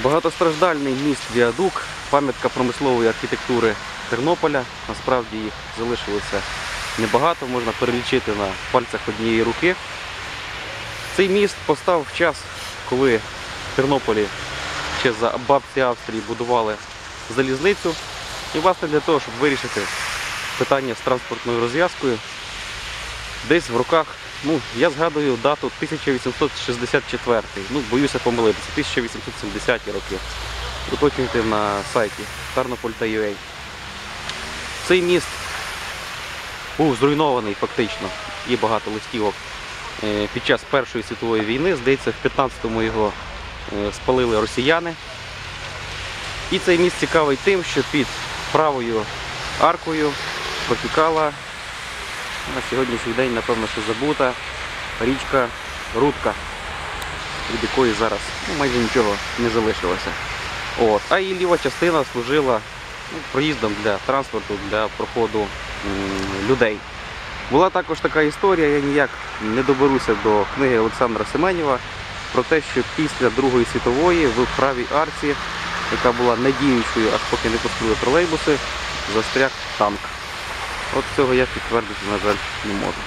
Багатостраждальний міст Віадук, пам'ятка промислової архітектури Тернополя. Насправді їх залишилося небагато, можна перелічити на пальцях однієї руки. Цей міст постав в час, коли в Тернополі ще за бабці Австрії будували залізницю. І власне для того, щоб вирішити питання з транспортною розв'язкою, десь в руках, ну, я згадую дату 1864, ну, боюся помилитися, 1870 роки. Уточнюйте на сайті Tarnopol.ua. Цей міст був зруйнований фактично, є багато листівок е, під час Першої світової війни. Здається, в 15-му його е, спалили росіяни. І цей міст цікавий тим, що під правою аркою протікала на сьогоднішній день, напевно, що забута річка Рудка, від якої зараз ну, майже нічого не залишилося. От. А її ліва частина служила ну, проїздом для транспорту, для проходу людей. Була також така історія, я ніяк не доберуся до книги Олександра Семенєва про те, що після Другої світової в правій арці, яка була недіючою, аж поки не пустили тролейбуси, застряг танк. От цього я підтвердити, на жаль, не можу.